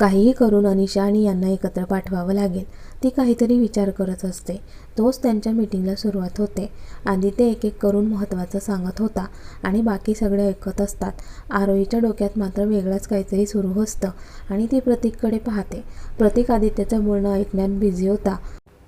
काहीही करून अनिशा आणि यांना एकत्र पाठवावं लागेल. ती काहीतरी विचार करत असते. तोच त्यांच्या मीटिंगला सुरुवात होते. आदित्य एक एक करून महत्त्वाचं सांगत होता आणि बाकी सगळे ऐकत असतात. आरोहीच्या डोक्यात मात्र वेगळंच काहीतरी सुरू असतं आणि ती प्रतीककडे पाहते. प्रतीक आदित्यचं बोलणं ऐकण्यात बिझी होता.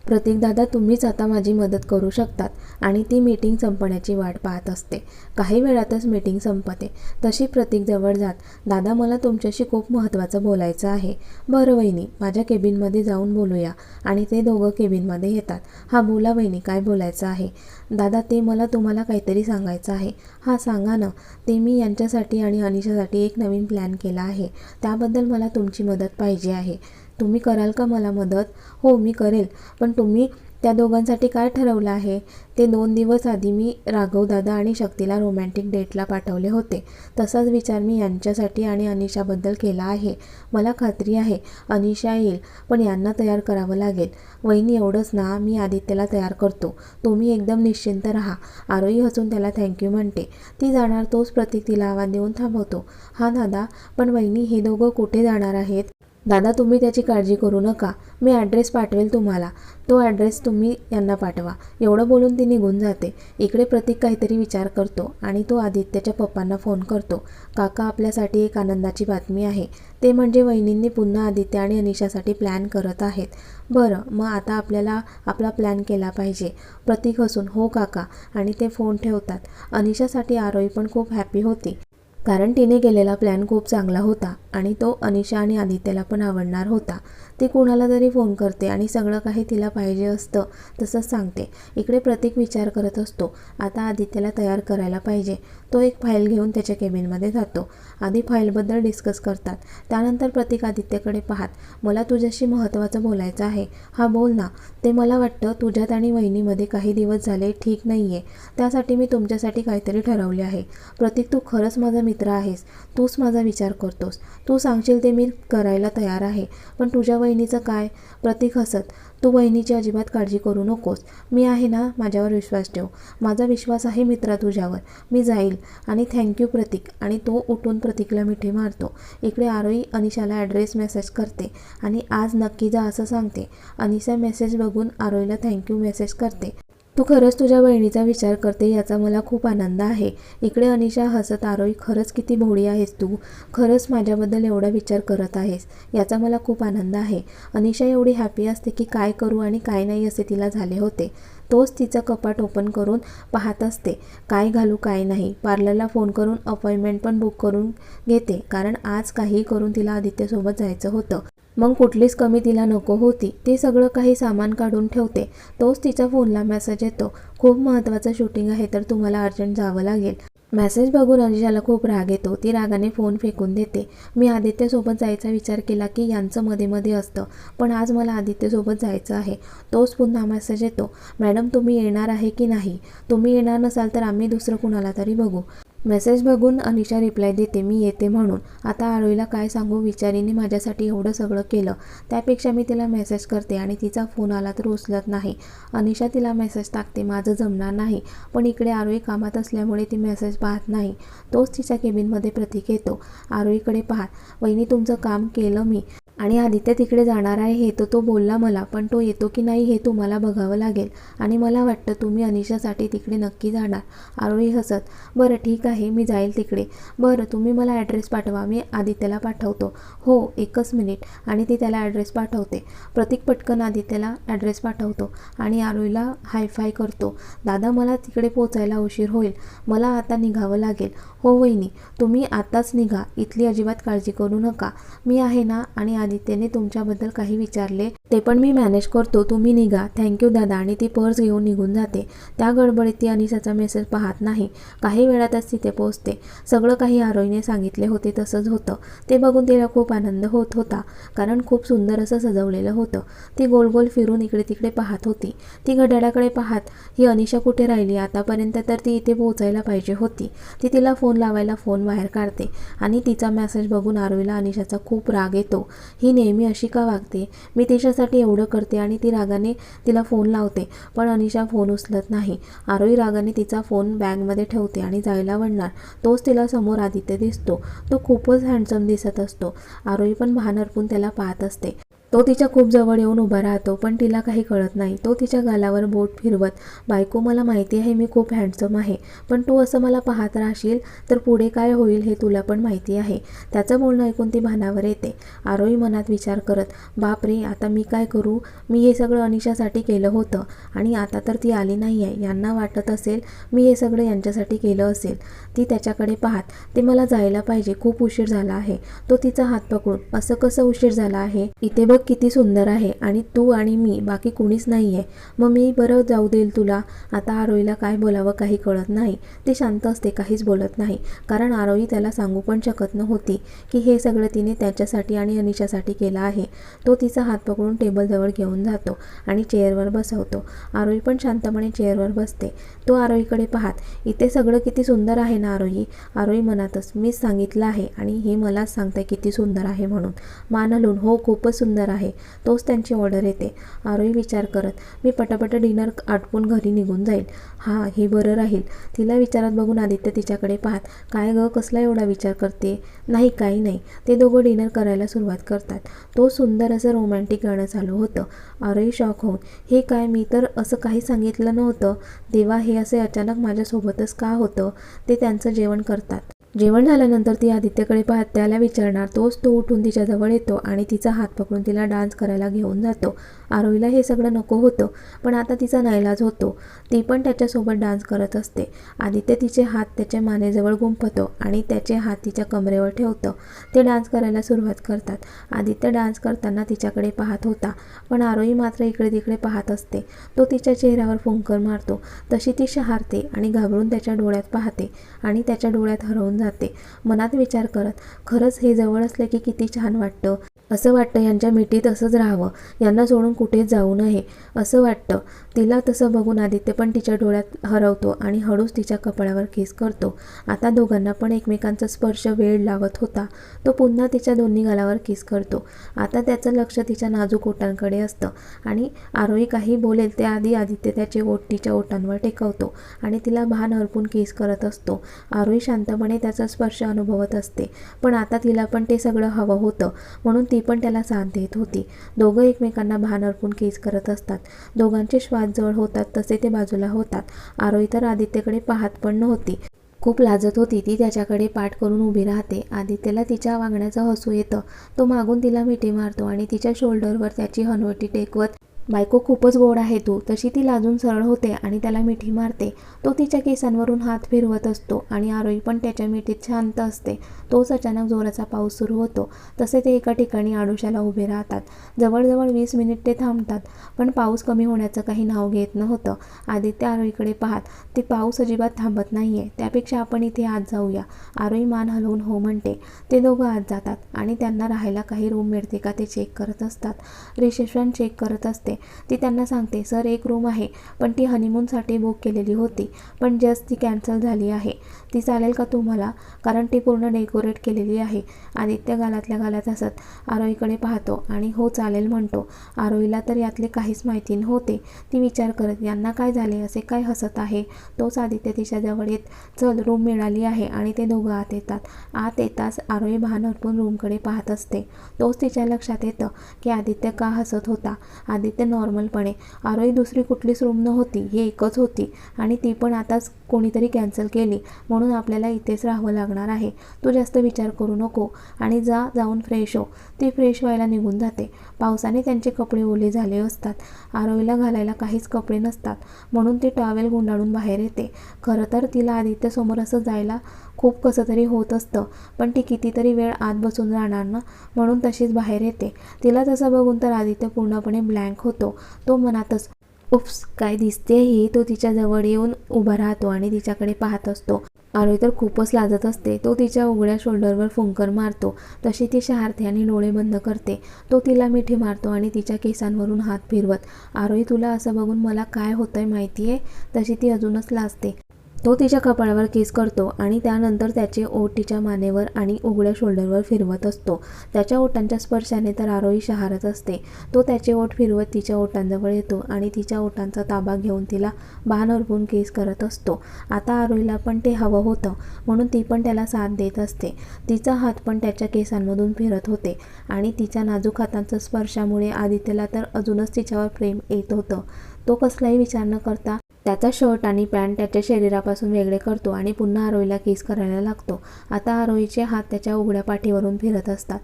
प्रतीक दादा तुम्हीच आता माझी मदत करू शकतात आणि ती मीटिंग संपण्याची वाट पाहत असते. काही वेळातच मीटिंग संपते. तशी प्रतीक जवळ जात दादा मला तुमच्याशी खूप महत्त्वाचं बोलायचं आहे. बरं वहिनी माझ्या केबिनमध्ये जाऊन बोलूया. आणि ते दोघं केबिनमध्ये येतात. हा बोला वहिनी काय बोलायचं आहे? दादा ते मला तुम्हाला काहीतरी सांगायचं आहे. हां सांगा ना. ते मी यांच्यासाठी आणि अनिशासाठी एक नवीन प्लॅन केला आहे. त्याबद्दल मला तुमची मदत पाहिजे आहे. तुम्ही कराल का मला मदत? हो मी करेल. पण तुम्ही त्या दोघांसाठी काय ठरवलं आहे? ते दोन दिवस आधी मी राघवदादा आणि शक्तीला रोमॅन्टिक डेटला पाठवले होते. तसाच विचार मी यांच्यासाठी आणि अनिशाबद्दल केला आहे. मला खात्री आहे अनिशा येईल पण यांना तयार करावं लागेल. वहिनी एवढंच ना मी आदित्यला तयार करतो. तुम्ही एकदम निश्चिंत राहा. आरोही हसून त्याला थँक्यू म्हणते. ती जाणार तोच प्रतीक तिला आवाज देऊन थांबवतो. हा दादा पण वहिनी हे दोघं कुठे जाणार आहेत? दादा तुम्ही त्याची काळजी करू नका. मी ॲड्रेस पाठवेल तुम्हाला. तो ॲड्रेस तुम्ही यांना पाठवा. एवढं बोलून ती निघून जाते. इकडे प्रतीक काहीतरी विचार करतो आणि तो आदित्यच्या पप्पांना फोन करतो. काका आपल्यासाठी एक आनंदाची बातमी आहे. ते म्हणजे वहिनींनी पुन्हा आदित्य आणि अनिशासाठी प्लॅन करत आहेत. बरं मग आता आपल्याला आपला प्लॅन केला पाहिजे. प्रतीक हसून हो काका. आणि ते फोन ठेवतात. अनिशासाठी आरोही पण खूप हॅपी होती. कारण तिने केलेला प्लॅन खूप चांगला होता आणि तो अनिशा आणि आदित्यला पण आवडणार होता. ती कुणाला तरी फोन करते आणि सगळं काही तिला पाहिजे असतं तसंच सांगते. इकडे प्रतीक विचार करत असतो आता आदित्यला तयार करायला पाहिजे. तो एक फाईल घेऊन त्याच्या केबिनमध्ये जातो. आधी फाईलबद्दल डिस्कस करतात. त्यानंतर प्रतीक आदित्यकडे पाहात मला तुझ्याशी महत्त्वाचं बोलायचं आहे. हा बोल ना. ते मला वाटतं तुझ्यात आणि वहिनीमध्ये काही दिवस झाले ठीक नाही आहे त्यासाठी मी तुमच्यासाठी काहीतरी ठरवले आहे. प्रतीक तू खरंच माझा मित्र आहेस. तूच माझा विचार करतोस. तू सांगशील ते मी करायला तयार आहे. पण तुझ्या वहिनीचं काय? प्रतीक हसत तू वहिनीची अजिबात काळजी करू नकोस. मी आहे ना माझ्यावर विश्वास ठेव. माझा विश्वास आहे मित्रा तुझ्यावर. मी जाईल. आणि थँक्यू प्रतीक. आणि तो उठून प्रतीकला मिठी मारतो. इकडे आरोही अनिशाला ॲड्रेस मेसेज करते. आणि आज नक्की जा असं सांगते. अनिशा मेसेज बघून आरोहीला थँक्यू मेसेज करते. तू खरंच तुझ्या बहिणीचा विचार करते याचा मला खूप आनंद आहे. इकडे अनिशा हसत आरोही खरंच किती भोळी आहेस तू. खरंच माझ्याबद्दल एवढा विचार करत आहेस. याचा मला खूप आनंद आहे. अनिशा एवढी हॅपी असते की काय करू आणि काय नाही असे तिला झाले होते. तोच तिचं कपाट ओपन करून पाहत असते. काय घालू काय नाही. पार्लरला फोन करून अपॉइंटमेंट पण बुक करून घेते. कारण आज काही करून तिला आदित्यसोबत जायचं होतं. मग कुठलीच कमी तिला नको होती. ती सगळं काही सामान काढून ठेवते. तोच तिच्या फोनला मेसेज येतो. खूप महत्त्वाचं शूटिंग आहे तर तुम्हाला अर्जंट जावं लागेल. मेसेज बघून अनिशाला खूप राग येतो. ती रागाने फोन फेकून देते. मी आदित्यसोबत जायचा विचार केला की यांचं मध्ये मध्ये असतं. पण आज मला आदित्यसोबत जायचं आहे. तोच पुन्हा मेसेज येतो. मॅडम तुम्ही येणार आहे की नाही? तुम्ही येणार नसाल तर आम्ही दुसरं कुणाला तरी बघू. मेसेज बघून अनिशा रिप्लाय देते मी येते म्हणून. आता आरोईला काय सांगू? विचारीने माझ्यासाठी एवढं सगळं केलं. त्यापेक्षा मी तिला मेसेज करते आणि तिचा फोन आला तर उचलत नाही. अनिशा तिला मेसेज टाकते माझं जमणार नाही. पण इकडे आरोई कामात असल्यामुळे ती मेसेज पाहत नाही. तोच तिच्या केबिनमध्ये प्रतीक येतो. आरोईकडे पाहत वहिनी तुमचं काम केलं मी. आणि आदित्य तिकडे जाणार आहे हे तर तो बोलला मला पण तो येतो की नाही हे तुम्हाला बघावं लागेल. आणि मला वाटतं तुम्ही अनिशासाठी तिकडे नक्की जाणार. आरोही हसत बरं ठीक आहे मी जाईल तिकडे. बरं तुम्ही मला ॲड्रेस पाठवा मी आदित्यला पाठवतो. हो एकच मिनिट आणि ती त्याला ॲड्रेस पाठवते. प्रतीक पटकन आदित्यला ॲड्रेस पाठवतो आणि आरोहीला हायफाय करतो. दादा मला तिकडे पोचायला उशीर होईल. मला आता निघावं लागेल. हो वहिनी तुम्ही आताच निघा. इथली अजिबात काळजी करू नका. मी आहे ना आणि आदित्यने तुमच्याबद्दल काही विचारले ते पण मी मॅनेज करतो तुम्ही निघा. थँक्यू दादा. आणि ती पर्स घेऊन निघून जाते. त्या गडबडीत ती अनिशाचा मेसेज पाहत नाही. काही वेळातच तिथे पोहोचते. सगळं काही आरोईने सांगितले होते तसंच होतं. ते बघून तिला खूप आनंद होत होता. कारण खूप सुंदर असं सजवलेलं होतं. ती गोल गोल फिरून इकडे तिकडे पाहत होती. ती घड्याळाकडे पाहत ही अनिशा कुठे राहिली? आतापर्यंत तर ती इथे पोहोचायला पाहिजे होती. ती तिला फोन लावायला फोन बाहेर काढते. आणि तिचा मेसेज बघून आरोईला अनिशाचा खूप राग येतो. ही नेहमी अशी का वागते? मी तिच्यासाठी एवढं करते आणि ती रागाने तिला फोन लावते पण अनिशा फोन उचलत नाही. आरोही रागाने तिचा फोन बॅगमध्ये ठेवते आणि जायला म्हणणार तोच तिला समोर आदित्य दिसतो. तो खूपच हँडसम दिसत असतो. आरोही पण भान हरपून त्याला पाहत असते. तो तिच्या खूप जवळ येऊन उभा राहतो पण तिला काही कळत नाही. तो तिच्या गालावर बोट फिरवत बायको मला माहिती आहे मी खूप हँडसम आहे पण तू असं मला पाहत राहशील तर पुढे काय होईल हे तुला पण माहिती आहे त्याचं बोलणं ऐकून ती भानावर येते. आरोही मनात विचार करत बाप रे आता मी काय करू? मी हे सगळं अनिशासाठी केलं होतं आणि आता तर ती आली नाही आहे यांना वाटत असेल मी हे सगळं यांच्यासाठी केलं असेल. ती त्याच्याकडे पाहत ते मला जायला पाहिजे. खूप उशीर झाला आहे. तो तिचा हात पकडून असं कसं उशीर झाला आहे? इथे बघ किती सुंदर आहे. आणि तू आणि मी बाकी कोणीच नाही आहे मग मी बरं जाऊ देईल तुला. आता आरोईला काय बोलावं काही कळत नाही. ती शांत असते काहीच बोलत नाही. कारण आरोई त्याला सांगू पण शकत नव्हती की हे सगळं तिने त्याच्यासाठी आणि अनिशासाठी केलं आहे. तो तिचा हात पकडून टेबलजवळ घेऊन जातो आणि चेअरवर बसवतो. आरोही पण शांतपणे चेअरवर बसते. तो आरोईकडे पाहत इथे सगळं किती सुंदर आहे ना आरोही? आरोही मनातच मीच सांगितलं आहे आणि हे मलाच सांगताय किती सुंदर आहे म्हणून. मानलून हो खूपच सुंदर आहे. तोच त्यांची ऑर्डर येते. आरोही विचार करत मी पटापट डिनर आटपून घरी निघून जाईल. हा हे बरं राहील. तिला विचारात बघून आदित्य तिच्याकडे पाहत काय गं कसला एवढा विचार करते नाही काही नाही. ते दोघं डिनर करायला सुरुवात करतात. तो सुंदर असं रोमॅन्टिक गाणं चालू होतं. आरोही शॉक होऊन हे काय मी तर असं काही सांगितलं नव्हतं? देवा हे असे अचानक माझ्यासोबतच का होतं? ते त्यांचं जेवण करतात. जेवण झाल्यानंतर ती आदित्यकडे पाहत त्याला विचारणार तोच तो उठून तिच्याजवळ येतो आणि तिचा हात पकडून तिला डान्स करायला घेऊन जातो. आरोहीला हे सगळं नको होतं पण आता तिचा नाईलाज होतो. ती पण त्याच्यासोबत डान्स करत असते. आदित्य तिचे हात त्याच्या मानेजवळ गुंफतो आणि त्याचे हात तिच्या कमरेवर ठेवतं. ते डान्स करायला सुरुवात करतात. आदित्य डान्स करताना तिच्याकडे पाहत होता पण आरोही मात्र इकडे तिकडे पाहत असते. तो तिच्या चेहऱ्यावर फुंकर मारतो. तशी ती शहारते आणि घाबरून त्याच्या डोळ्यात पाहते आणि त्याच्या डोळ्यात हरवून जाते. मनात विचार करत खरंच हे जवळ असले की किती छान वाटतं. असं वाटतं यांच्या मिठीत असंच राहावं यांना सोडून कुठेच जाऊ नये असं वाटतं. तिला तसं बघून आदित्य पण तिच्या डोळ्यात हरवतो आणि हळूच तिच्या कपाळावर केस करतो. आता दोघांना पण एकमेकांचा स्पर्श वेळ लावत होता. तो पुन्हा तिच्या दोन्ही गालावर किस करतो. आता त्याचं लक्ष तिच्या नाजूक ओटांकडे असतं आणि आरोही काही बोलेल त्याआधी आदित्य त्याचे ओट तिच्या ओटांवर टेकवतो आणि तिला भान हरपून केस करत असतो. आरोही शांतपणे त्याचा स्पर्श अनुभवत असते. पण आता तिला पण ते सगळं हवं होतं. म्हणून ती पण त्याला साथ देत होती. दोघं एकमेकांना भान अर्पून केस करत असतात. दोघांचे श्वास जवळ होतात तसे ते बाजूला होतात. आरोही तर आदित्यकडे पाहत पण नव्हती. खूप लाजत होती ती त्याच्याकडे पाठ करून उभी राहते. आदित्यला तिच्या वागण्याचं हसू येतं. तो मागून तिला मिठी मारतो आणि तिच्या शोल्डरवर त्याची हनवटी टेकवत बायको खूपच गोड आहे तू. तशी ती लाजून सरळ होते आणि त्याला मिठी मारते. तो तिच्या केसांवरून हात फिरवत असतो आणि आरोही पण त्याच्या मिठीत शांत असते. तोच अचानक जोराचा पाऊस सुरू होतो. तसे ते एका ठिकाणी आडोशाला उभे राहतात. जवळजवळ वीस मिनिट ते थांबतात पण पाऊस कमी होण्याचं काही नाव घेत नव्हतं. आदित्य आरोहीकडे पाहत ते पाऊस अजिबात थांबत नाही आहे त्यापेक्षा आपण इथे आत जाऊया. आरोही मान हलवून हो म्हणते. ते दोघं आत जातात आणि त्यांना राहायला काही रूम मिळते का ते चेक करत असतात. रिसेप्शन चेक करत असते. ती त्यांना सांगते सर एक रूम आहे. पण ती हनीमूनसाठी बुक केलेली होती. पण जस्ट ती कॅन्सल झाली आहे. ती चालेल का तुम्हाला? कारण ती पूर्ण डेकोरेट केलेली आहे. आदित्य गालातल्या गालात हसत आरोईकडे पाहतो आणि हो चालेल म्हणतो. आरोईला तर यातले काहीच माहिती नव्हते. ती विचार करत यांना काय झाले? असे काय हसत आहे? तोच आदित्य तिच्याजवळ येत चल रूम मिळाली आहे. आणि ते दोघं आत येतात. आत येताच आरोई भान अर्पून रूमकडे पाहत असते. तोच तिच्या लक्षात येतं की आदित्य का हसत होता. आदित्य नॉर्मलपणे आरोई दुसरी कुठलीच रूम नव्हती. ही एकच होती. आणि ती पण आताच कोणीतरी कॅन्सल केली. म्हणून म्हणून आपल्याला इथेच राहावं लागणार आहे. तू जास्त विचार करू नको आणि जा जाऊन फ्रेश हो. ती फ्रेश व्हायला निघून जाते. पावसाने त्यांचे कपडे ओले झाले असतात. आरोईला घालायला काहीच कपडे नसतात. म्हणून ती टॉवेल गुंडाळून बाहेर येते. खरं तर तिला आदित्यसमोर असं जायला खूप कसं तरी होत असतं. पण ती कितीतरी वेळ आत बसून राहणार ना? म्हणून तशीच बाहेर येते. तिला तसं बघून तर आदित्य पूर्णपणे ब्लँक होतो. तो मनातच उफ्स काय दिसते ही? तो तिच्या जवळ येऊन उभा राहतो आणि तिच्याकडे पाहत असतो. आरोही तर खूपच लाजत असते. तो तिच्या उघड्या शोल्डरवर फुंकर मारतो. तशी ती शहारते आणि डोळे बंद करते. तो तिला मिठी मारतो आणि तिच्या केसांवरून हात फिरवत आरोही तुला असं बघून मला काय होतंय माहिती आहे तशी ती अजूनच लाजते. तो तिच्या कपाळावर किस करतो आणि त्यानंतर त्याचे ओठ तिच्या मानेवर आणि उघड्या शोल्डरवर फिरवत असतो. त्याच्या ओठांच्या स्पर्शाने तर आरोही शहारत असते. तो त्याचे ओठ फिरवत तिच्या ओठांजवळ येतो आणि तिच्या ओठांचा ताबा घेऊन तिला बाण अर्पून केस करत असतो. आता आरोहीला पण ते हवं होतं म्हणून ती पण त्याला साथ देत असते. तिचा हात पण त्याच्या केसांमधून फिरत होते आणि तिच्या नाजूक हातांच्या स्पर्शामुळे आदित्यला तर अजूनच तिच्यावर प्रेम येत होतं. तो कसलाही विचार न करता त्याचा शर्ट आणि पॅन्ट त्याच्या शरीरापासून वेगळे करतो आणि पुन्हा आरोहीला किस करायला लागतो. आता आरोहीचे हात त्याच्या उघड्या पाठीवरून फिरत असतात.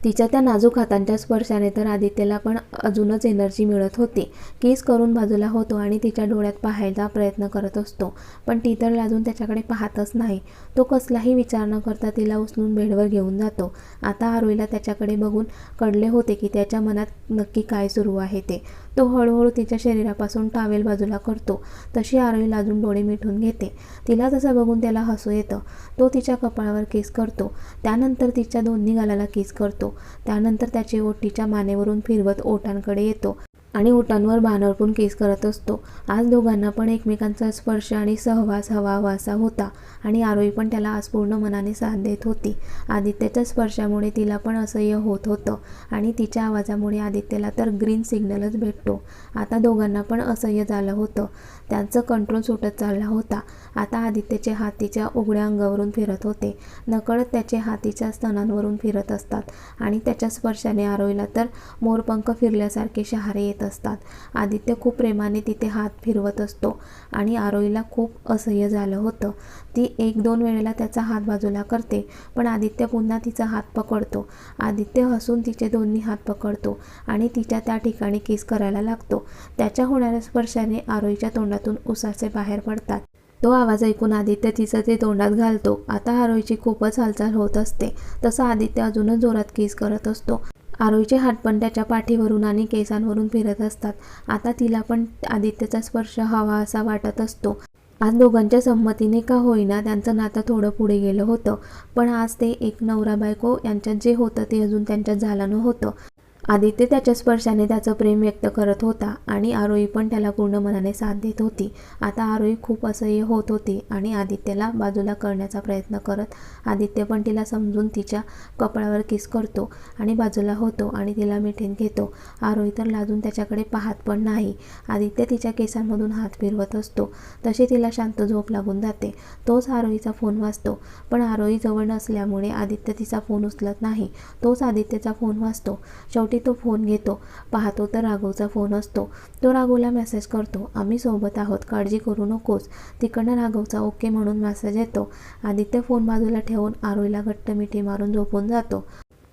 तिच्या त्या नाजूक हातांच्या स्पर्शाने तर आदित्यला पण अजूनच एनर्जी मिळत होती. किस करून बाजूला होतो आणि तिच्या डोळ्यात पाहायचा प्रयत्न करत असतो. पण ती तर लाजून त्याच्याकडे पाहतच नाही. तो कसलाही विचार न करता तिला उचलून बेडवर घेऊन जातो. आता आरोईला त्याच्याकडे बघून कळले होते की त्याच्या मनात नक्की काय सुरू आहे ते. तो हळूहळू तिच्या शरीरापासून टावेल बाजूला करतो. तशी आरोही लाजून डोळे मिठून घेते. तिला तसं बघून त्याला हसू येतं. तो तिच्या कपाळावर किस करतो. त्यानंतर तिच्या दोन्ही गालाला किस करतो. त्यानंतर त्याचे ओठ तिच्या मानेवरून फिरवत ओठांकडे येतो. आणि ओठांवर बाणरपून केस करत असतो. आज दोघांना पण एकमेकांचा स्पर्श आणि सहवास हवा हवासा होता आणि आरोही पण त्याला आज पूर्ण मनाने साथ देत होती. आदित्यच्या स्पर्शामुळे तिला पण असह्य होत होतं आणि तिच्या आवाजामुळे आदित्यला तर ग्रीन सिग्नलच भेटतो. आता दोघांना पण असह्य झालं होतं. त्यांचं कंट्रोल सुटत चालला होता. आता आदित्यचे हात तिच्या उघड्या अंगावरून फिरत होते. नकळत त्याचे हातीच्या स्तनांवरून फिरत असतात आणि त्याच्या स्पर्शाने आरोईला तर मोरपंख फिरल्यासारखे शहारे येत असतात. आदित्य खूप प्रेमाने तिथे हात फिरवत असतो आणि आरोईला खूप असह्य झालं होतं. ती एक दोन वेळेला त्याचा हात बाजूला करते पण आदित्य पुन्हा तिचा हात पकडतो. आदित्य हसून तिचे दोन्ही हात पकडतो आणि तिच्या त्या ठिकाणी किस करायला लागतो. त्याच्या होणाऱ्या स्पर्शाने आरोईच्या तोंडात तोंडातून उसाचे बाहेर पडतात. तो आवाज ऐकून आदित्य तिचं ते तोंडात घालतो. आता आरोईची खूपच हालचाल होत असते. तसं आदित्य अजूनच जोरात केस करत असतो. आरोईचे हात पण त्याच्या पाठीवरून आणि केसांवरून फिरत असतात. आता तिला पण आदित्यचा स्पर्श हवा असा वाटत असतो. आज दोघांच्या संमतीने का होईना त्यांचं नातं थोडं पुढे गेलं होतं. पण आज ते एक नवरा बायको यांच्यात जे होतं ते अजून त्यांच्यात झालं नव्हतं. आदित्य त्याच्या स्पर्शाने त्याचं प्रेम व्यक्त करत होता आणि आरोही पण त्याला पूर्ण मनाने साथ देत होती. आता आरोही खूप असह्य होत होती आणि आदित्यला बाजूला करण्याचा प्रयत्न करत आदित्य पण तिला समजून तिच्या कपाळावर किस करतो आणि बाजूला होतो आणि तिला मिठीत घेतो. आरोही तर लाजून त्याच्याकडे पाहत पण नाही. आदित्य तिच्या केसांमधून हात फिरवत असतो. तशी तिला शांत झोप लागून जाते. तोच आरोहीचा फोन वाजतो. पण आरोही जवळ नसल्यामुळे आदित्य तिचा फोन उचलत नाही. तोच आदित्यचा फोन वाजतो. शेवटी तो फोन घेतो. पाहतो तर राघवचा फोन असतो. तो राघवला मेसेज करतो. आम्ही सोबत आहोत. काळजी करू नकोस. तिकडनं राघवचा ओके म्हणून मेसेज येतो. आदित्य फोन बाजूला ठेवून आरोईला घट्ट मिठी मारून झोपून जातो.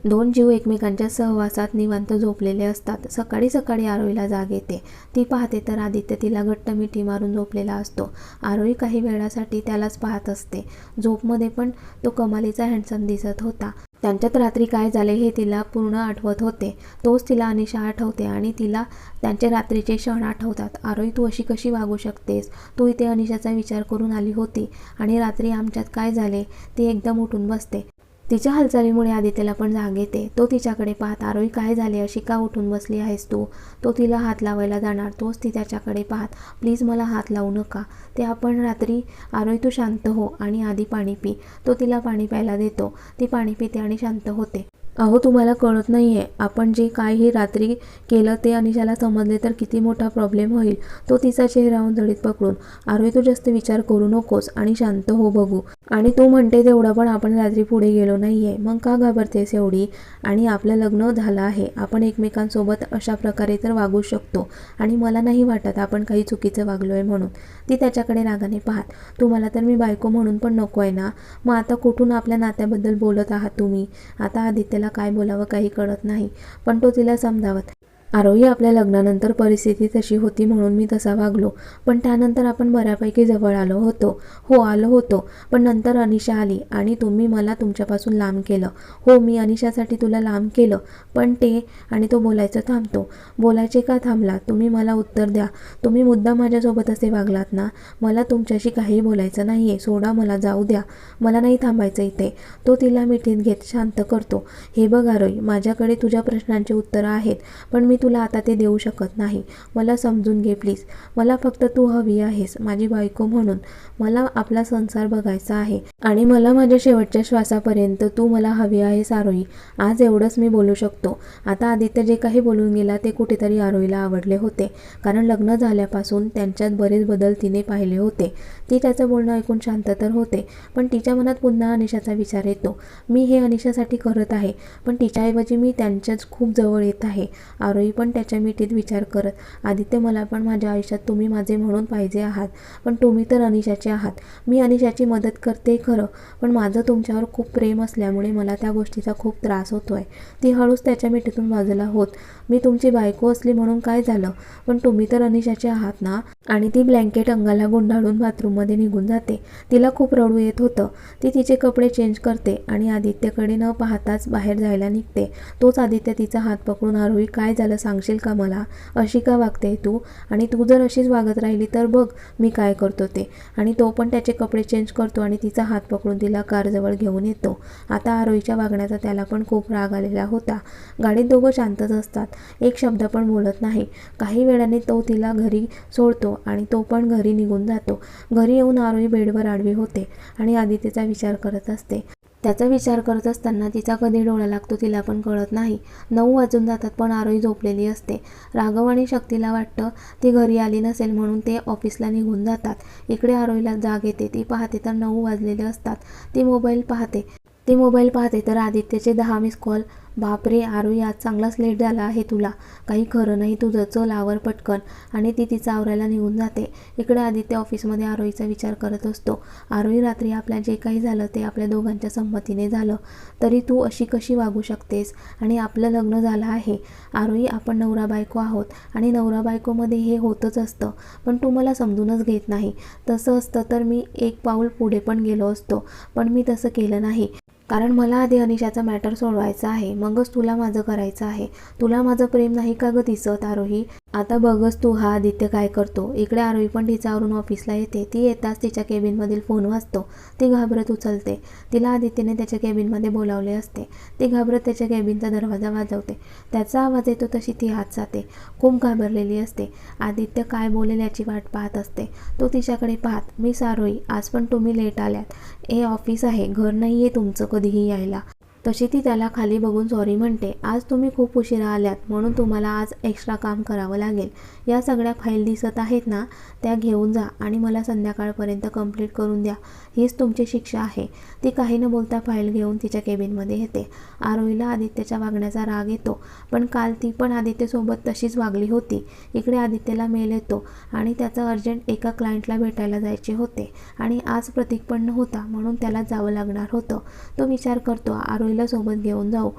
दोन जीव एकमेकांच्या सहवासात निवांत झोपलेले असतात. सकाळी सकाळी आरोईला जाग येते. ती पाहते तर आदित्य तिला घट्ट मिठी मारून झोपलेला असतो. आरोई काही वेळासाठी त्यालाच पाहत असते. झोपमध्ये पण तो कमालीचा हँडसम दिसत होता. त्यांच्यात रात्री काय झाले हे तिला पूर्ण आठवत होते. तोच तिला अनिशा आठवते आणि तिला त्यांचे रात्रीचे क्षण आठवतात. आरोही तू अशी कशी वागू शकतेस? तू इथे अनिशाचा विचार करून आली होती आणि रात्री आमच्यात काय झाले? ती एकदम उठून बसते. तिच्या हालचालीमुळे आदित्यला पण जाग येते. तो तिच्याकडे पाहत आरोही काय झाले? अशी का उठून बसली आहेस तू? तो तिला हात लावायला जाणार. तोच ती त्याच्याकडे पाहत प्लीज मला हात लावू नका. ते आपण रात्री आरोही तू शांत हो आणि आधी पाणी पी. तो तिला पाणी प्यायला देतो. ती पाणी पिते आणि शांत होते. अहो तुम्हाला कळत नाही आहे आपण जे काय हे रात्री केलं ते अनिशाला समजले तर किती मोठा प्रॉब्लेम होईल. तो तिचा चेहराहून धडीत पकडून आरोही तू जास्त विचार करू नकोस आणि शांत हो बघू. आणि तू म्हणते तेवढा पण आपण रात्री पुढे गेलो नाही आहे मग का घाबरतेस एवढी? आणि आपलं लग्न झालं आहे. आपण एकमेकांसोबत अशा प्रकारे तर वागू शकतो. आणि मला नाही वाटत आपण काही चुकीचं वागलो आहे म्हणून. ती त्याच्याकडे रागाने पाहत तुम्हाला तर मी बायको म्हणून पण नको आहे ना. मग आता कुठून आपल्या नात्याबद्दल बोलत आहात तुम्ही? आता आदित्यला काय बोलावं काही कळत नाही. पण तो तिला समजावत आरोही आपल्या लग्नानंतर परिस्थिती तशी होती म्हणून मी तसा वागलो. पण त्यानंतर आपण बऱ्यापैकी जवळ आलो होतो. हो आलो होतो. पण नंतर अनिशा आली आणि तुम्ही मला तुमच्यापासून लांब केलं. हो मी अनिशासाठी तुला लांब केलं. पण ते आणि तो बोलायचं थांबतो. बोलायचे का थांबला? तुम्ही मला उत्तर द्या. तुम्ही मुद्दा माझ्यासोबत असे वागलात ना? मला तुमच्याशी काही बोलायचं नाही आहे सोडा मला जाऊ द्या. मला नाही थांबायचं इथे. तो तिला मिठीत घेत शांत करतो. हे बघ आरोही माझ्याकडे तुझ्या प्रश्नांची उत्तरं आहेत पण मी तुला आता ते देऊ शकत नाही. मला समजून घे प्लीज मला फक्त तू हवी आहेस माझी बायको म्हणून. मला आपला संसार बघायचा आहे. आणि मला माझ्या शेवटच्या श्वासापर्यंत तू मला हवी आहेस आरोही आज एवढंच मी बोलू शकतो. आता आदित्य जे काही बोलून गेला ते कुठेतरी आरोहीला आवडले होते. कारण लग्न झाल्यापासून त्यांच्यात बरेच बदल तिने पाहिले होते. ती त्याचं बोलणं ऐकून शांत तर होते पण तिच्या मनात पुन्हा अनिशाचा विचार येतो. मी हे अनिशासाठी करत आहे पण तिच्याऐवजी मी त्यांच्याच खूप जवळ येत आहे. आरोही पण त्याच्या मिठीत विचार करत आदित्य मला पण माझ्या आयुष्यात तुम्ही माझे म्हणून पाहिजे आहात. पण तुम्ही तर अनिशाचे आहात. मी अनिशाची मदत करते खरं पण माझं तुमच्यावर खूप प्रेम असल्यामुळे मला त्या गोष्टीचा खूप त्रास होतो आहे ती हळूच त्याच्या मिठीतून बाजूला होत मी तुमची बायको असली म्हणून काय झालं? पण तुम्ही तर अनिशाचे आहात ना? आणि ती ब्लँकेट अंगाला गुंडाळून बाथरूममध्ये निघून जाते. तिला खूप रडू येत होतं. ती तिचे कपडे चेंज करते आणि आदित्यकडे न पाहताच बाहेर जायला निघते. तोच आदित्य तिचा हात पकडून आरोही काय झालं सांगशील का मला? अशी का वागते तू? आणि तू जर अशीच वागत राहिली तर बघ मी काय करतो ते. आणि तो पण त्याचे कपडे चेंज करतो आणि तिचा हात पकडून तिला कारजवळ घेऊन येतो. आता आरोहीच्या वागण्याचा त्याला पण खूप राग आलेला होता. गाडीत दोघं शांतच असतात. एक शब्द पण बोलत नाही. काही वेळाने तो तिला घरी सोडतो आणि तो पण घरी निघून जातो. घरी येऊन आरोही बेडवर आडवी होते आणि आदित्यचा विचार करत असते. त्याचा विचार करत असताना तिचा कधी डोळा लागतो तिला पण कळत नाही. नऊ वाजून जातात पण आरोही झोपलेली असते. राघव आणि शक्तीला वाटतं ती घरी आली नसेल म्हणून ते ऑफिसला निघून जातात. इकडे आरोहीला जाग येते. ती पाहते तर नऊ वाजलेले असतात. ती मोबाईल पाहते. ती मोबाईल पाहते तर आदित्यचे दहा मिस कॉल बापरे आरोही आज चांगलाच लेट झाला आहे तुला. काही खरं नाही तुझं चल आवर पटकन. आणि ती तिचा आवरायला निघून जाते. इकडे आदित्य ऑफिसमध्ये आरोहीचा विचार करत असतो. आरोही रात्री आपल्या जे काही झालं ते आपल्या दोघांच्या संमतीने झालं. तरी तू अशी कशी वागू शकतेस? आणि आपलं लग्न झालं आहे. आरोही आपण नवरा बायको आहोत. आणि नवरा बायकोमध्ये हे होतच असतं. पण तू मला समजूनच घेत नाही. तसं असतं तर मी एक पाऊल पुढे पण गेलो असतो. पण मी तसं केलं नाही. कारण मला आधी अनिशाचा मॅटर सोडवायचा आहे. मगच तुला माझं करायचं आहे. तुला माझं प्रेम नाही का गं दिसत आरोही आता बघच तू हा आदित्य काय करतो. इकडे आरोही पण तिच्यावरून ऑफिसला येते. ती येताच तिच्या केबिनमधील फोन वाजतो ती घाबरत उचलते. तिला आदित्यने त्याच्या केबिनमध्ये बोलावले असते. ती घाबरत त्याच्या केबिनचा दरवाजा वाजवते. त्याचा आवाज येतो तशी ती हात जाते खूप घाबरलेली असते. आदित्य काय बोलेल याची वाट पाहत असते. तो तिच्याकडे पाहत मी सारोई आज पण तुम्ही लेट आल्यात. हे ऑफिस आहे. घर नाही आहे तुमचं कधीही यायला. तशी ती त्याला खाली बघून सॉरी म्हणते. आज तुम्ही खूप उशिरा आल्यात म्हणून तुम्हाला आज एक्स्ट्रा काम करावं लागेल. या सगळ्या फाईल दिसत आहेत ना त्या घेऊन जा आणि मला संध्याकाळपर्यंत कंप्लीट करून द्या. हीच तुमची शिक्षा आहे. ती काही न बोलता फाईल घेऊन तिच्या केबिनमध्ये येते. आरोहीला आदित्यच्या वागण्याचा राग येतो पण काल ती पण आदित्यसोबत तशीच वागली होती. इकडे आदित्यला मेल येतो आणि त्याचं अर्जंट एका क्लायंटला भेटायला जायचे होते आणि आज प्रतीक पण नव्हता म्हणून त्याला जावं लागणार होतं. तो विचार करतो आरोहीला सोबत घेऊन जाऊ.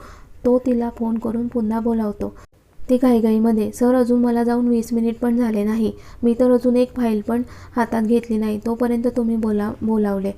तो तिला फोन करून पुन्हा बोलावतो. ते घाईघाईमध्ये सर अजून मला जाऊन वीस मिनिट पण झाले नाही. मी तर अजून एक फाईल पण हातात घेतली नाही. तोपर्यंत तुम्ही बोला बोलावले.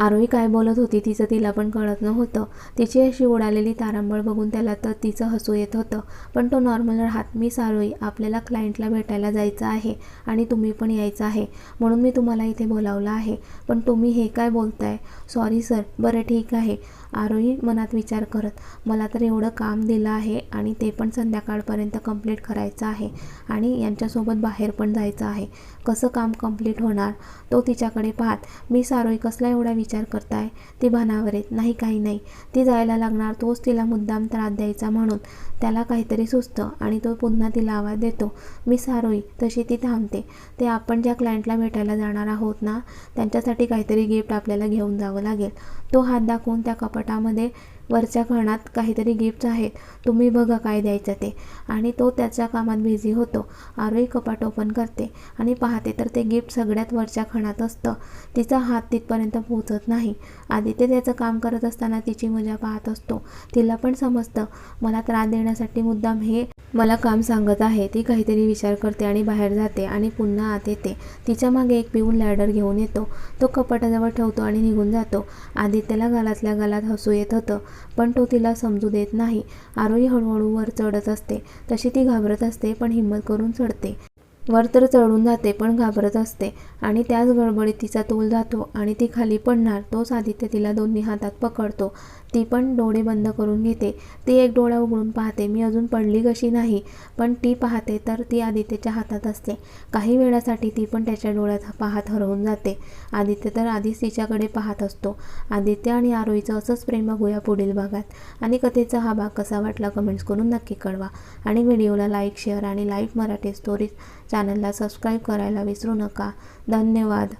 आरोही काय बोलत होती तिचं तिला पण कळत नव्हतं. तिची अशी उडालेली तारांबळ बघून त्याला तर तिचं हसू येत होतं. पण तो नॉर्मल राहत मी सारोई आपल्याला क्लायंटला भेटायला जायचं आहे आणि तुम्ही पण यायचं आहे. म्हणून मी तुम्हाला इथे बोलावलं आहे. पण तुम्ही हे काय बोलताय? Sorry sir. बरं ठीक आहे. आरोही मनात विचार करत मला तर एवढं काम दिलं आहे आणि ते पण संध्याकाळपर्यंत कंप्लीट करायचं आहे आणि यांच्यासोबत बाहेर पण जायचं आहे. कसं काम कंप्लीट होणार तो तिच्याकडे पाहत मी सारोई कसला एवढा विचार करताय ती भानावर येत नाही काही नाही. ती जायला लागणार तोच तिला मुद्दाम त्रास द्यायचा म्हणून. त्याला काहीतरी सुचतं आणि तो पुन्हा तिला आवाज देतो मी सारोई तशी ती थांबते. ते आपण ज्या क्लायंटला भेटायला जाणार आहोत ना त्यांच्यासाठी काहीतरी गिफ्ट आपल्याला घेऊन जावं लागेल. तो हात दाखवून त्या कपाटामध्ये वरच्या खणात काहीतरी गिफ्ट्स आहेत. तुम्ही बघा काय द्यायचं ते. आणि तो त्याच्या कामात बिझी होतो. आरोही कपाट ओपन करते. आणि पाहते तर ते गिफ्ट सगळ्यात वरच्या खणात असतं. तिचा हात तिथपर्यंत पोहोचत नाही. आदित्य त्याचं काम करत असताना तिची मजा पाहत असतो. तिला पण समजतं. मला त्रास देण्यासाठी मुद्दाम हे मला काम सांगत आहे. ती काहीतरी विचार करते आणि बाहेर जाते आणि पुन्हा आत येते. तिच्यामागे एक पिऊन लॅडर घेऊन येतो. तो कपाटाजवळ ठेवतो आणि निघून जातो. आदित्यला गालातल्या गालात हसू येत होतं. पण तो तिला समजू देत नाही. आरोही हळूहळू वर चढत असते. तशी ती घाबरत असते पण हिंमत करून चढते. वर तर चढून जाते पण घाबरत असते. आणि त्याच गडबडीत तिचा तोल जातो आणि ती खाली पडणार तोच आदित्य तिला दोन्ही हातात पकडतो. ती पण डोळे बंद करून घेते. ती एक डोळा उघडून पाहते. मी अजून पडली कशी नाही पण ती पाहते तर ती आदित्यच्या हातात असते. काही वेळासाठी ती पण त्याच्या डोळ्यात पाहत हरवून जाते. आदित्य तर आधीच तिच्याकडे पाहत असतो. आदित्य आणि आरोहीचं असंच प्रेम बघूया पुढील भागात. आणि कथेचा हा भाग कसा वाटला कमेंट्स करून नक्की कळवा. आणि व्हिडिओला लाईक शेअर आणि लाईव्ह मराठी स्टोरीज चॅनलला सबस्क्राईब करायला विसरू नका. धन्यवाद.